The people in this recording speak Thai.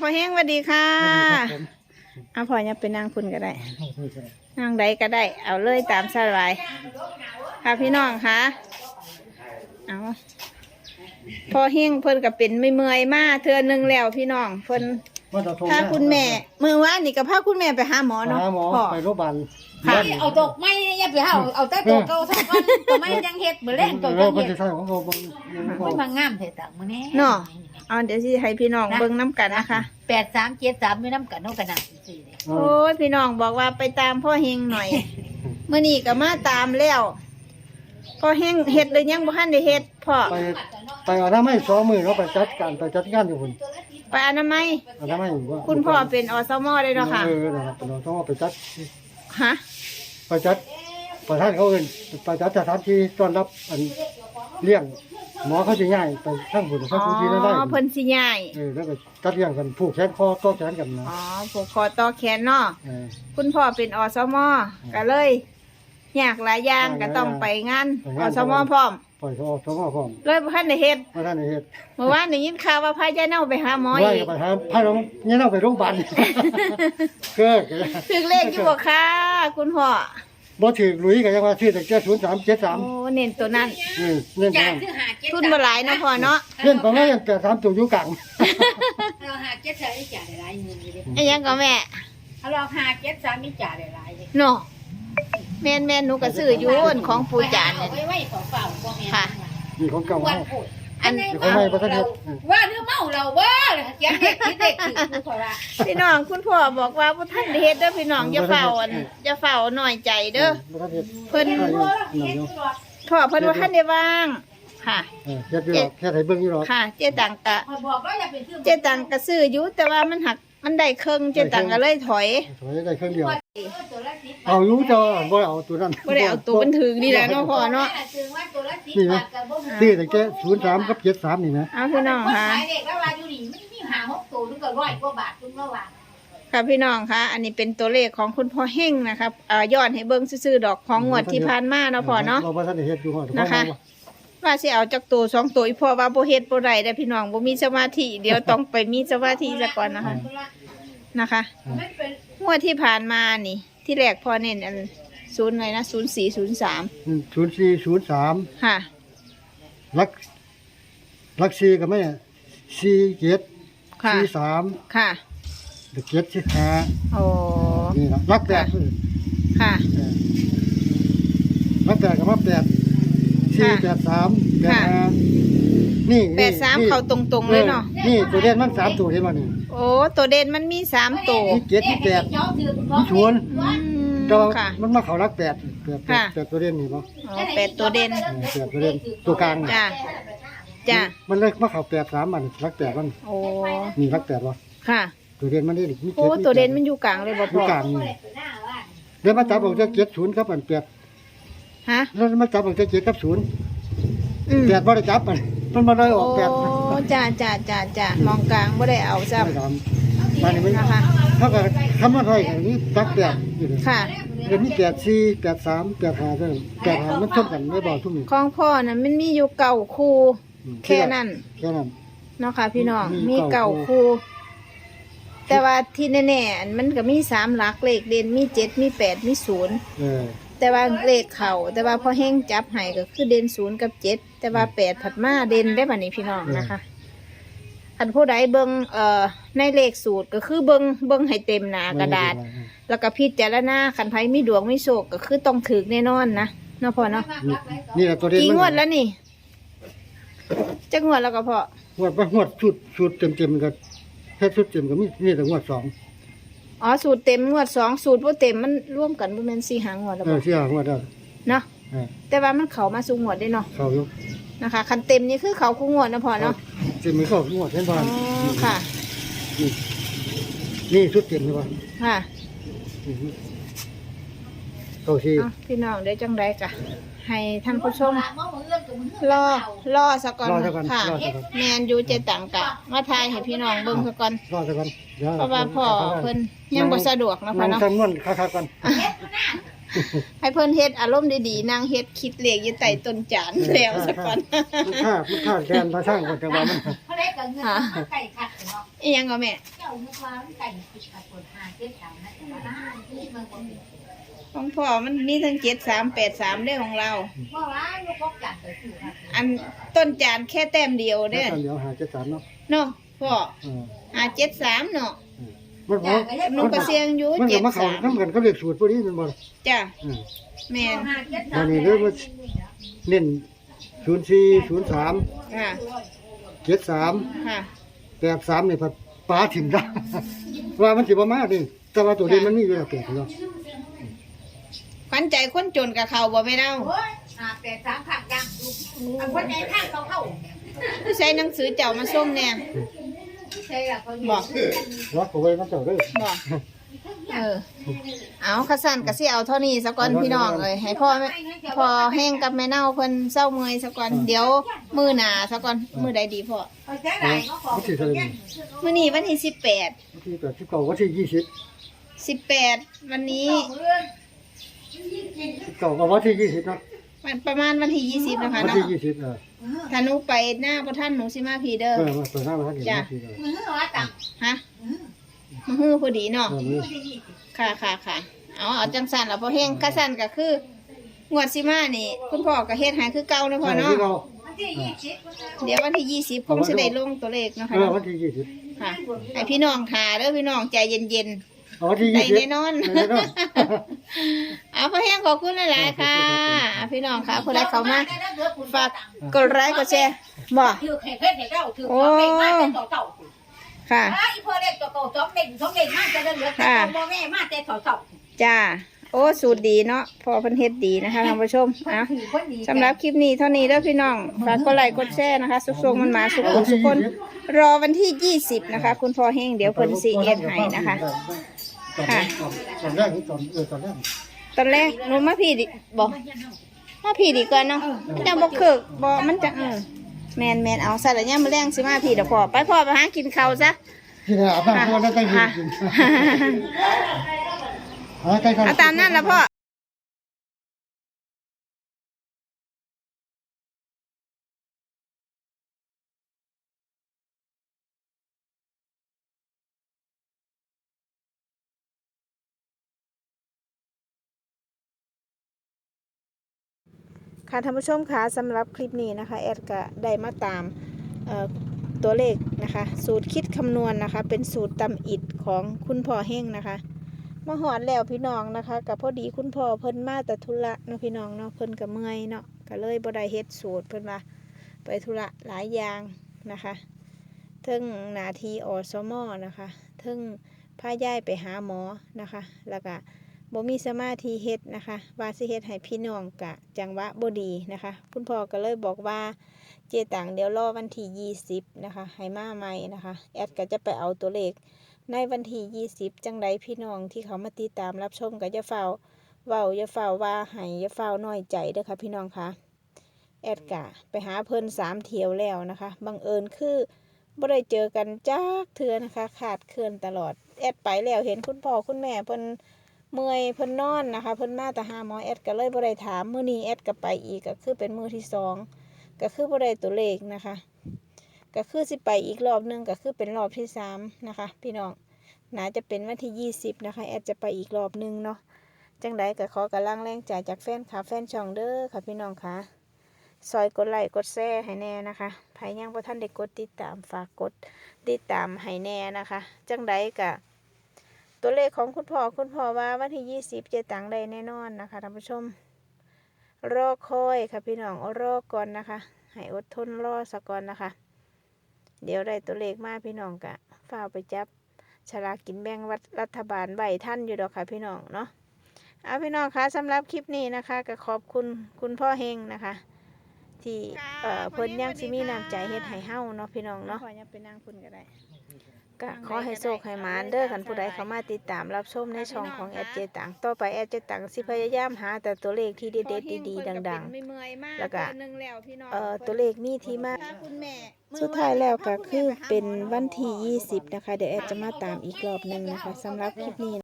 พ่อแห้งสวัสดีค่ะผมเอาพ่อเนี่ยไปนั่งคุณก็ได้ให้คุยกันนั่งใดก็ได้ เอาเลยตามสบายค่ะพี่น้องค่ะเอาพ่อแห้งเพิ่นก็เป็นไม่เมื่อยๆมาเทื่อนึงแล้วพี่น้องเพิ่นว่าจะโทรพาคุณแม่เมื่อวานนี่ก็พาคุณแม่ไปหาหมอหาเนาะหมอพ่อไปโรงพยาบาลค่ะเอาตกไม่อย่าไปเอาเอาแต่ตัวเก่าสักวันตัวไม่ยังเฮ็ดบ่เล่นตัวเรายังเป็นเฮ็ดใช่ของเราบางยังบอไม่กมางามเถิดตังมื้อนี้เนาะ เอาเดี๋ยวสิให้พี่น้องเบิ่งน้ำกันนะคะ8373ไม่นำกันเนาะกันน่ะสิเลยโอ้ยพี่น้องบอกว่าไปตามพ่อเฮงหน่อย เมื่อนี้ก็มาตามแล้วพ่อเฮงเฮ็ดเลยยังบ่ทันได้เฮ็ดพ่อไปไปเอาน้ำไม่สองมือเราไปจัดการไปจัดงานอยู่คนไปอนามัยเอาน้ำไม่ว่าคุณพ่อเป็นอสมได้เนาะค่ะเออนะครับเราต้องเอาไปจัดฮะไปจัดประธานเขาเอินไปจัดสถานที่ต้อนรับอันเลี้ยง หมอเขาจะง่ายไปข้างบนอ๋ข้างบนที่นั่นได้อเพิ่นสิย้ายเออแล้วก็จัดเลี้ยงกันผูกแขนคอต่อแขนกันนะอ๋อผูกคอต่อแขนเนาะเออ คุณพ่อเป็นอสมก็เลยอยากหลายอย่างก็ต้องไปงานไปองาน สมพร้อม ปล่อยเขาออกท้องพร้อมเลยบ่ทันได้เฮ็ดมาท่านในเหตุเมื่อวานได้ยินข่าวว่าพายายเน่าไปหาหมอว่าอีกไปหาพาน้องเนี่ยเราไปโรงพยาบาล เกิดถึงเลขอยู่บ่ค่ะคุณพ่อ บ่ถือหลุยก็ยังว่าชื่อแต่แค่ศูนย์สามเจ็ดสามโอ้เน้นตัวนั้น อืมเล่นจากักนคือหาเจ็ดทุนบ่หลายเนาะพ่อเนาะเล่นประมาณอย่างแต่สามตัวอยู่กลางเราหาเจ็ดใช้จ่ายได้หลายเงินอยู่เด้ไอ้หยังก็แม่ถ้าเราหาเจ็ดสามมีจ่ายได้หลายเด้เนาะแม่นแม่นหนูก็ซื้ออยู่อันของปู่จานเอานี่ไว้ไว้เปล่าๆบ่แม่นค่ะ นี่ของเก่าวันเฮาพูด อันเขาไม่ประทับใจว่าเรื่องเมาเราบ่เขียนเด็กคิดเด็กคือเพราะว่าพี่น้องคุณพ่อบอกว่าบ่ทันได้เฮ็ดเด้อพี่น้องอย่าเฝ้าอันอย่าเฝ้าน้อยใจเด้อบ่ทันเฮ็ดเพิ่นใช่อยู่นั่นอยู่พ่อเพิ่นว่าทันได้ว่างค่ะ เออเฮ็ดอยู่หรอกแค่ให้เบิ่งอยู่หรอกค่ะ เจ๊ตังกะคอยบอกว่าอย่าเป็นชื่อเจ๊ตังก็ซื้ออยู่แต่ว่ามันหักมันได้ครึ่งเจ๊ตังก็เลยถอยถอยได้เครื่องเดียวตัวละสิบ เอาอยู่เจ้าบ่ได้เอาตัวนั้นบ่ได้เอาตัวบันถึงนี่แหละเนาะพ่อเนาะถึงว่าตัวละสิบบาทกับบ่ซื้อแต่แค่ศูนย์สามกับเจ็ดสามนี่นะเอาพี่น้องค่ะขายเด็กแล้วว่าอยู่นี่มันมีหาหกตัวนึงก็ร้อยกว่าบาทนึงก็ว่าค่ะพี่น้องคะอันนี้เป็นตัวเลขของคุณพ่อเฮงนะครับเอ่อย้อนให้เบิ่งซื่อๆดอกของงวดที่ผ่านมาเนาะพ่อเนาะเราบ่ทันได้เฮ็ดอยู่ฮอดนะคะว่าสิเอาจากตัวสองตัวอีพ่อว่าบ่เฮ็ดบ่ได้เด้อพี่น้องบ่มีสมาธิเดี๋ยวต้องไปมีสมาธิซะก่อนนะคะ นะคะมันเป็นงวดที่ผ่านมานี่ ที่แรกพ่อเน้นอันศูนย์อะไรนะ0403ศูนย์สี่ศูนย์สามค่ะลักลักสี่ก็ไม่สี่เจ็ดค่ะสี่สามค่ะเด็กเจ็ดสี่ห้าโอ้นี่นะลักแปดค่ะเออลักแปดกับลักแปดสี่ค่ะแปดสามแปดค่ะห้านี่แปดสามเข้าตรงๆเลยเนาะออนี่ตัวเด่นมันสามตัวเห็นมั้ยนี่ โอ้ตัวเด่นมันมีสามตัวมีเจ็ดมีแปดมีชวนอืมก็ค่ะ มันมาเขาลักแปดแปดแปดค่ะ แปดตัวเด่นนี่ป่ะอ๋อแปดตัวเด่น เออแปดตัวเด่นตัวกลางนี่จ้าจ้ามันเลยมาเขาแปดสามมันลักแปดมันโอ้นี่ลักแปดวะค่ะ ตัวเด่นมันนี่มีโอ้ เจ็ดมีตัวเด่นแปมันอยู่กลางเลยบ่อพ่ยู่อกลางนี่เดี๋ยวมาจับออกจากเจ็ดศูนย์ครับอันแปดฮะแล้วมาจับออกจากเจ็ดกับศูนย์อืมแปดบ่ได้จับมันมันมาได้อโอ้อกแปด จ้าจ้าจ้าจ้ามองกลางบ่ได้เอาซ้ไม่ทำมันนี่มันำนะคะ ถ้าเกิดคำว่าไทยอย่างนี้จักแปดอยู่เลยค่ะ เดี๋ยวนี้แปดสี่แปดสามแปดห้าเท่านั้นแปดห้ามันชนกันไม่บอกทุกหนึ่งของพ่อน่ะมันมีอยู่เก่าคู่อืมแค่นั้นแค่นั้น เนาะค่ะ พี่น้องมีมีเก่าเก่าคู่แต่ว่าที่แน่ๆอันมันก็มีสามหลักเลขเด่นมีเจ็ดมีแปดมีศูนย์ เออ แต่ว่าเลขเขาแต่ว่าพอแห้งจับให้ก็คือเด่นศูนย์กับเจ็ดแต่ว่าแปดผัดมาเด่นได้บัดนี้พี่น้องนะคะอันผู้ใดเบิงเอ่อในเลขสูตรก็คือเบิงเบิงให้เต็มหนากระดาษ แล้วก็พิจารณาคันไผมีดวงมีโชคก็คือต้องถือแน่นอนนะเนาะพ่อเนาะนี่นี่แหละตัวเด่นกี่มันงวดแล้วนี่จะงวดแล้วก็พองวดว่างวดชุดชุดเต็มเต็มๆก็แค่ชุดเต็มก็มีนี่แต่งวดสอง อ๋อสูตรเต็มงวดสองสูตรบ่เต็มมันร่วมกันบ่แม่นสี่หางวดแล้วเอบ่อเสียงวดได้เนาะเออแต่ว่ามันเข้ามาสู่งวดได้เนาะเขาอยู่นะคะคันเต็มนี่คือเขาคู่งวดนะพ่อเนาะเต็มมือเขางวดเห็นบ้าอ๋นอค่ะนี่นี่ชุดเต็มใช่ป่ะค่ะ เขาที่เอาพี่น้องได้จังไดกะให้ท่านผู้ชมรรออรอสักก่อนรอสักก่อนค่ะรอสักก่อน แมนอยู่เจตังกะมาทายให้พี่น้องเบิ่งสักก่อนรอสักก่อนดี๋ยเพราะว่าพ่อเพิ่นยังบ่สะดวกนะพ่อนั่งเนาะทำนวนคักๆกันให้เพิ่นเฮ็ดอารมณ์ดีๆนั่งเฮ็ดคิดเลขอยู่ใต้ต้นจานแล้วสักก่อนมันค่ามันค่าแทนพระช่างคนจังหวะมันเขาเล็กกับเงินไก่ขัดเนาะอีหยังก็แม่ เจ้าเมื่อวานไก่ติดกับปวดหาเจ็บสามนะแต่ว่าหน้าที่มันก็เป็น ของพ่อมันมีทั้งเจ็ดสามแปดสามได้ของเรา เมื่อวานลูกพกจัดไปสู่ครับอันต้นจานแค่แต้มเดียวแล้เด้วอก็เดี๋ยวหาเจ็ดสามเนาะเนาะพ่อเอออ่าเจ็ดสามเนาะมันพอหนูก็เสียงอยู่มันเจ็ก็ดมาเข้าสามน้ำกันก็เรียกสูตรพวกนี้มันบ่จ้ะอืมแม่นหาเจ็ดวันนี้เรียกว่าเน้นศูนย์สี่ศูนย์สามค่ะเจ็ดสามค่ะแปดสามนี่พัดปลาถิ่มได้ ว่ามันสิบ่มาดิแต่ว่าตัวเด่นมันมีอยู่แล้วแปดเนาะ ขวัญใจคนจนกับเขาบ่ไม่เน่าโอ้ยหาแปดสามข้างยังอันคนไหนข้างเขาเข้าใช้หนังสือเจ้ามาส้มเนี่ยใช่ละคนบอกล็อกเอาไว้มันเจ้าเด้อบอกเออ เอาขสั่นกะสิเอาเท่านี้ซะก่อนพี่น้องเอ้ยให้พ่อแม่พอแห้งกับแม่เน่าเพิ่นเศร้าเมื่อยซะก่อนเดี๋ยวมือหนาซะก่อนมือใดดีพ่อเอาใจไหนเขาขอวันที่เท่าไหร่มื้อนี้วันที่สิบแปดวันที่แปดสิบเก้าวันที่ยี่สิบสิบแปดวันนี้สิบ เก้าก็วันที่ยี่สิบเนาะวันประมาณวันที่ยี่สิบนะคะวันเนาะที่ยี่สิบเออถ้าหนูไปหน้าพระท่านหนูสิมาพีเด้อเออมาตัวหน้ามาท่านเห็นจ้ะวันที่เลยมือว่าตังฮะมาฮู้พอดีเนาะ เออมือค่ะค่ะค่ะเอาเอาจังสันแล้วพอแห้งกะสันก็คืองวดสิมานี่ คุณพ่อก็เฮ็ดให้คือเก่าเนาะพ่อเนาะ ที่เราวันที่ยี่สิบเดี๋ยววันที่ยี่สิบคงสิได้ลงตัวเลขเนาะเอค่ะอเนาะวันที่ยี่สิบค่ะให้พี่น้องทาเด้อพี่น้องใจเย็นเอาวันที่ๆได้ยี่สิบแน่นอน แน่นอน เอาพอแห้งขอบคุณหลายๆค่ะอะ พี่น้องค่ะผู้ใดเข้ามาฝากกดไลค์กดแชร์บ่ ถือเผ็ดเผ็ดเจ้าถือของเด็กมาแต่ต่อเต่าค่ะ ไอ้พ่อเด็กต่อเต่าสองเด็กสองเด็กมาจะเดินเหลือแต่พ่อแม่มาแต่ต่อเต่าจ้า โอ้ สูตรดีเนาะพอเพิ่นเฮ็ดดีนะคะท่านผู้ชมเอาถือคนดี สำหรับคลิปนี้เท่านี้เด้อพี่น้อง ฝากกดไลค์กดแชร์นะคะ สุขๆมันมาสุขๆสุขคน รอวันที่ 20 นะคะ คุณพ่อเฮงเดี๋ยวเพิ่นสิเอ็ดให้นะคะ ค่ะตอนแรกนี่ตอนเออตอนแรกตอนแรกหนูมาพี่ดิบอกมาพี่ดีกว่าเนาะมันจะบ่คือบ่มันจะเออแมนแมนเอาซะแล้วเนี่ยามมาแรงสิมาพี่เดี๋ยวพ่อไปพ่อไปหากินข้าวซะที่ไหนอาบน้ำตัวนั้นตั้งยืนกินเอาใกล้ๆเอาตามนั่นละพ่อ ค่ะท่านผู้ชมคะสำหรับคลิปนี้นะคะแอดก็ได้มาตามตัวเลขนะคะ สูตรคิดคำนวณนะคะ เป็นสูตรตำอิดของคุณพ่อเฮงนะคะมาหอดแล้วพี่น้องนะคะกับพอดีคุณพ่อเพิ่นมาแต่ธุระเนาะพี่น้องเนาะเพิ่นก็เมื่อยเนาะก็เลยบ่ได้เฮ็ดสูตรเพิ่นว่าไปธุระหลายอย่างนะคะเทิงนาทีอสมอนะคะเทิงพาย่ายไปหาหมอนะคะ แล้วก็ บ่มีสมาธิเฮ็ดนะคะว่าสิเฮ็ดให้พี่น้องกะจังหวะบ่ดีนะคะ คุณพ่อก็เลยบอกว่าเจตังเดี๋ยวรอวันที่ 20 นะคะให้มาใหม่นะคะแอดก็จะไปเอาตัวเลขในวันที่ 20 จังใดพี่น้องที่เขามาติดตามรับชมก็จะเฝ้าเว้าอย่าเฝ้าว่าให้อย่าเฝ้าน้อยใจเด้อค่ะพี่น้องคะแอดกะไปหาเพิ่นสามเที่ยวแล้วนะคะบังเอิญคือบ่ได้เจอกันจักเทื่อนะคะ ขาดเคลื่อนตลอดแอดไปแล้วเห็นคุณพ่อคุณแม่เพิ่น เมื่อยเพิ่นนอนนะคะ เพิ่นมาแต่หาหมอแอดก็เลยบ่ได้ถามมื้อนี้แอดก็ไปอีกก็คือเป็นมื้อที่สองก็คือบ่ได้ตัวเลขนะคะ ก็คือสิไปอีกรอบหนึงก็คือเป็นรอบที่สามนะคะ พี่น้องน่าจะเป็นวันที่ยี่สิบนะคะ แอดจะไปอีกรอบหนึงเนาะจังใดก็ขอกำลังแรงใจจากแฟนคลับแฟนช่องเด้อค่ะพี่น้องค่ะซอยกดไลค์กดแชร์ให้แน่นะคะใครยังบ่ทันได้กดติดตามฝากกดติดตามให้แน่นะคะ จังใดก็ ตัวเลขของคุณพ่อคุณพ่อว่าวันที่ยี่สิบจะตังได้แน่นอนนะคะท่านผู้ชม รอคอยค่ะพี่น้องรอก่อนนะคะ ให้อดทนรอสักก่อนนะคะ เดี๋ยวได้ตัวเลขมาพี่น้องกะฝ้าวไปจับฉลากกินแบ่งวัดรัฐบาลใบท่านอยู่ดอกค่ะพี่น้องเนาะเอาพี่น้องคะสำหรับคลิปนี้นะคะก็ขอบคุณคุณพ่อเฮงนะคะ ที่เอ่อเพิ่นยังสิมีน้ำใจเฮ็ดให้เฮาเนาะพี่น้องเนาะ ขอยังไปนั่งคุณก็ได้ ก็ขอให้โชคให้หมานเด้อคันผู้ใดเข้ามาติดตามรับชมในช่องของแอดเจตังต่อไปแอดเจตังสิพยายามหาแต่ตัวเลขที่เด็ดๆดีๆดัง ๆ แล้วก็นึงแล้วพี่น้องๆเอ่อตัวเลขมีที่มาถ้าคุณแม่มือสุดท้ายแล้วก็คือเป็นวันที่ 20 นะคะ เดี๋ยวแอดจะมาตามอีกรอบหนึ่งนะคะสำหรับคลิปนี้